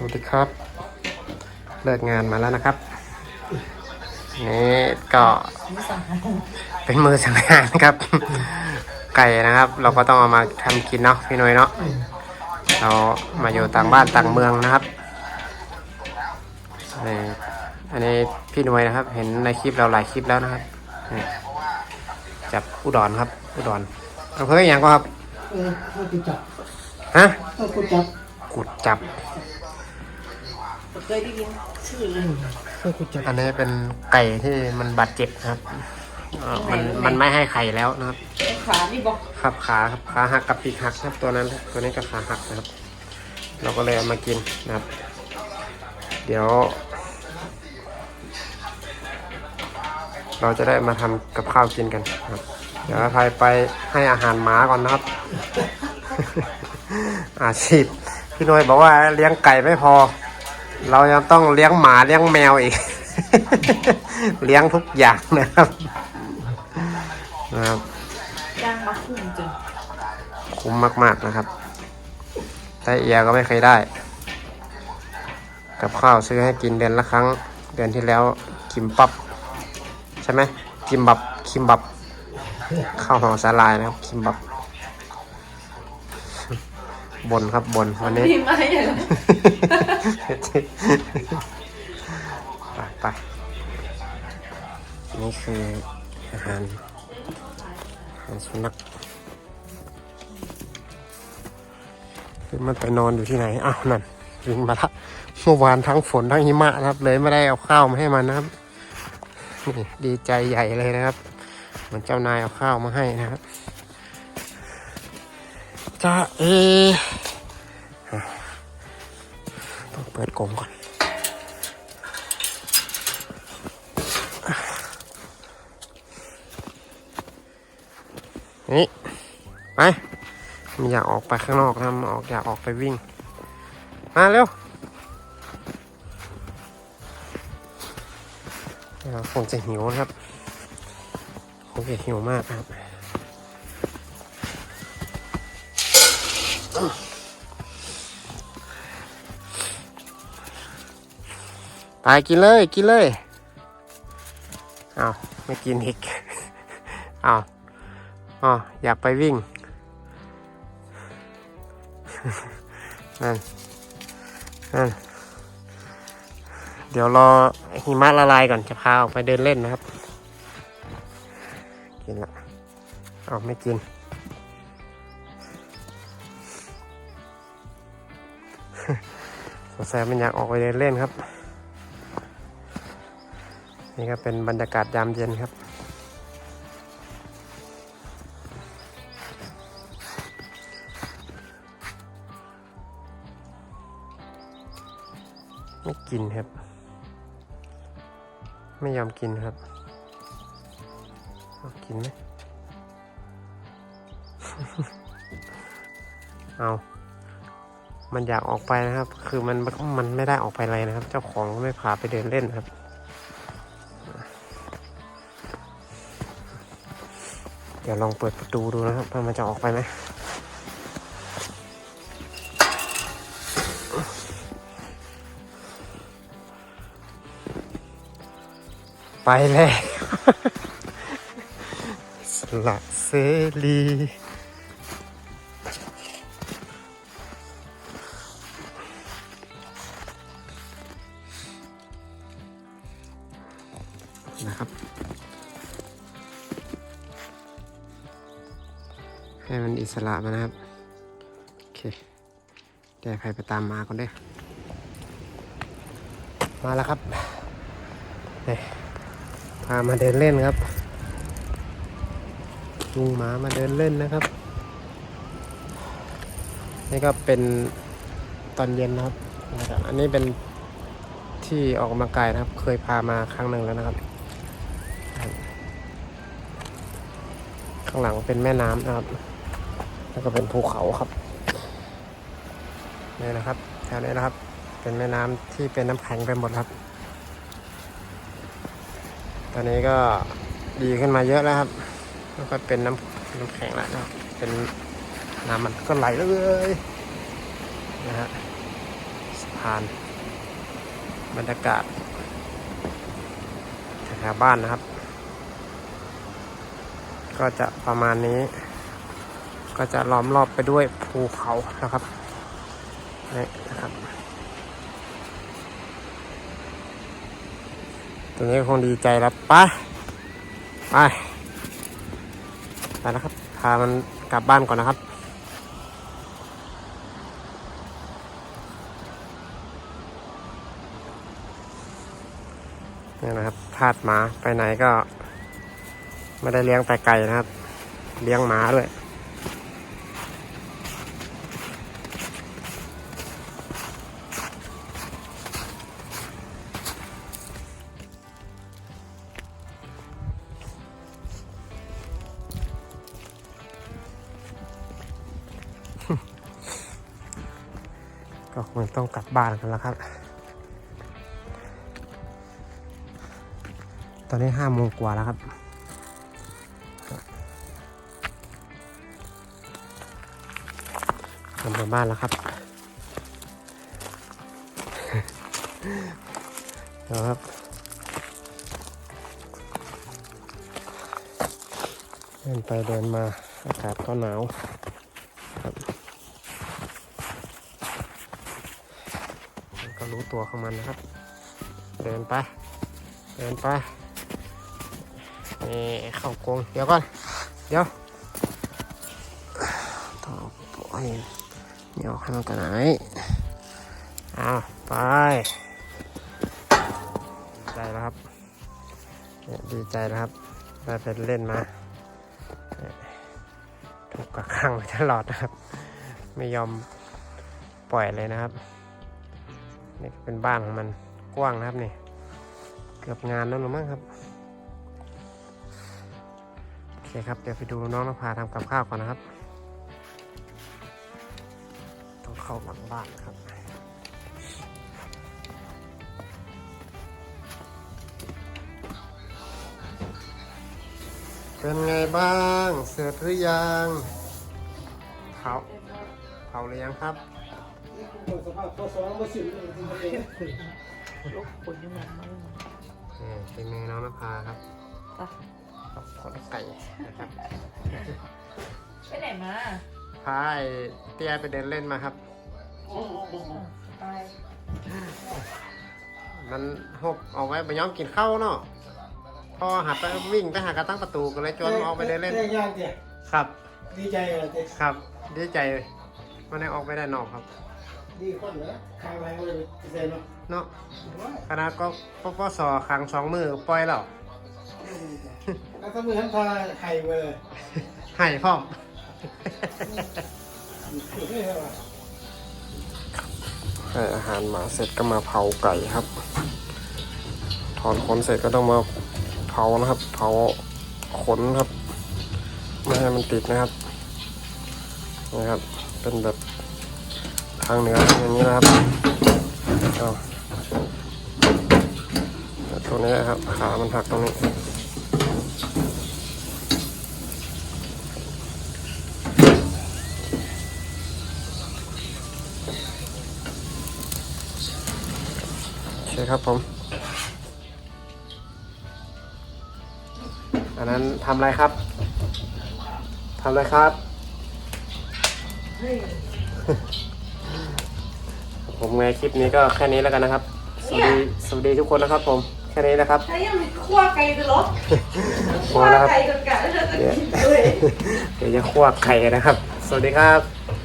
สวัสดีครับ เลิกงานมาแล้วนะครับ นี่ก็เป็นมือสังหารนะครับ ไก่นะครับ เราก็ต้องเอามาทำกินเนาะพี่หน่อยเนาะเรามาอยู่ต่างบ้านต่างเมืองนะครับนี่อันนี้พี่หน่วยนะครับ เห็นในคลิปเราหลายคลิปแล้วนะครับนี่จับอุดรครับ อุดรอำเภออย่างก็ครับเออให้กูจับฮะให้กูจับกุดจับ เคยได้ยินชื่อเลยให้กูจับอันนี้เป็นไก่ที่มันบาดเจ็บนะครับเอ่อมันมันไม่ให้ไข่แล้วนะครับขานี่บอกขับขาครับขาหักกับปีกหักครับตัวนั้นครับตัวนี้ก็ขาหักนะครับ เราก็เลยเอามากินนะครับ เดี๋ยว เราจะได้มาทำกับข้าวกินกันนะครับ เดี๋ยวพายไปให้อาหารหมาก่อนนะครับ อาชีพพี่น้อยบอกว่าเลี้ยงไก่ไม่พอ เรายังต้องเลี้ยงหมาเลี้ยงแมวอีก เลี้ยงทุกอย่างนะครับนะครับย่างมาคุ้มจนคุ้มมาก ๆนะครับแต่เอียก็ไม่เคยได้ กับข้าวซื้อให้กินเดือนละครั้ง เดือนที่แล้วคิมปับใช่ไหมคิมบับคิมบับข้าวห่อสาลายนะครับคิมบับ บนครับบนวันนี้ดีไหมอย่างนั้นไปไปนี่คืออาหารอาหารสุนัขคือมันไปนอนอยู่ที่ไหนอ้าวนั่นวิ่งมาละเมื่อวานทั้งฝนทั้งหิมะนะครับ เลยไม่ได้เอาข้าวมาให้มันนะครับนี่ดีใจใหญ่เลยนะครับ เหมือนเจ้านายเอาข้าวมาให้นะครับ จ้าเออะต้องเปิดกรงก่อนนี่ไปมันอยากออกไปข้างนอกนะมันออกอยากออกไปวิ่ง มาเร็วเดี๋ยวคงจะหิวนะครับคงจะหิวมากครับ ไปกินเลยกินเลยอ้าวไม่กินอีกอ้าวอ๋ออยากไปวิ่ง นั่นนั่นเดี๋ยวรอหิมะละลายก่อนจะพาออกไปเดินเล่นนะครับ กินละเอาไม่กิน สงสัยมันอยากออกไปเดินเล่นครับ นี่ก็เป็นบรรยากาศยามเย็นครับไม่กินครับ ไม่ยอมกินครับเอากินไหม เอา มันอยากออกไปนะครับ คือมันมันไม่ได้ออกไปอะไรนะครับ เจ้าของก็ไม่พาไปเดินเล่นครับ เดี๋ยวลองเปิดประตูดูนะครับว่ามันจะออกไปไหมไปเลยสละเสรี นะครับ ให้มันอิสระมานะครับ โอเคเดี๋ยวใครไปตามมาก่อนเด้อมาแล้วครับนี่พามาเดินเล่นครับจูงหมามาเดินเล่นนะครับ นี่ก็เป็นตอนเย็นนะครับ อันนี้เป็นที่ออกกำลังกายนะครับ เคยพามาครั้งหนึ่งแล้วนะครับ ข้างหลังเป็นแม่น้ำนะครับ แล้วก็เป็นภูเขาครับนี่นะครับแถวนี้นะครับ เป็นแม่น้ำที่เป็นน้ำแข็งไปหมดครับ ตอนนี้ก็ดีขึ้นมาเยอะแล้วครับ แล้วก็เป็นน้ำน้ำแข็งแล้วนะเป็นน้ำมันก็ไหลเลยนะฮะสะพานบรรยากาศแถวบ้านนะครับ ก็จะประมาณนี้ ก็จะล้อมรอบไปด้วยภูเขานะครับนี่นะครับตรงนี้คงดีใจแล้วไปไปไปแล้วครับพามันกลับบ้านก่อนนะครับนี่นะครับทาดหมาไปไหนก็ ไม่ได้เลี้ยงแต่ไก่นะครับ เลี้ยงหมาด้วยก็คงต้องกลับบ้านกันแล้วครับ ตอนนี้ห้าโมงกว่าแล้วครับ กลับบ้านแล้วครับเดี๋ยวครับเดินไปเดินมาอากาศก็หนาวครับมันก็รู้ตัวของมันนะครับ เดินไป เดินไปนี่เข้ากรงเดี๋ยวก่อน เดี๋ยวต่อปล่อย เหนียวข้างกันไหนเอาไป ดีใจแล้วครับเนี่ยดีใจนะครับ ได้ไปเล่นมาถูกกักขังตลอดนะครับ ไม่ยอมปล่อยเลยนะครับ นี่เป็นบ้านของมันกว้างนะครับนี่ เกือบงานแล้วหรือมั้งครับโอเคครับ เดี๋ยวไปดูน้องนภาทำกับข้าวก่อนนะครับ ต้องเข้าหลังบ้านนะครับ เป็นไงบ้าง เสร็จหรือยังเผาเผาหรือยังครับสภาพตัวสองมาสิบเลยทีเดียวลูกคนยังไงมานี่เป็นไงน้องนภาครับอะกับขนไก่นะครับไปไหนมา พาไอ้เตี้ยไปเดินเล่นมาครับ ไปมันหกเอาไว้ไปย้อมกินข้าวเนาะพอหัดไปวิ่งไปหากระตั้งประตูก็เลยจวนออกไปเดินเล่น ได้ยากเดียครับ ดีใจเลยเดียครับดีใจมันได้ออกไปได้นอกครับ ดีคนเหรอขายไปเลยเซ็นเนาะเนาะคณะก็ปปสขังสองมือปล่อยแล้วแล้วก็มือทั้งทาไข่ไปเลยให้พร้อมนี่เหรอ ให้อาหารหมาเสร็จก็มาเผาไก่ครับ ถอนขนเสร็จก็ต้องมาเผานะครับ เผาขนครับ ไม่ให้มันติดนะครับนะครับ เป็นแบบทางเหนืออย่างนี้นะครับเอาตรงนี้ครับ ขามันหักตรงนี้ คครับผม อันนั้นทำอะไรครับทำอะไรครับ ผมไงคลิปนี้ก็แค่นี้แล้วกันนะครับ สวัสดีสวัสดีทุกคนนะครับ ผม แค่นี้นะครับถ้ายังมีขั้วไก่จะลดพอแล้วครับไก่กันกันแล้วจะเดี๋ยวกินด้วยเดี๋ยวจะคั่วไข่นะครับ สวัสดีครับส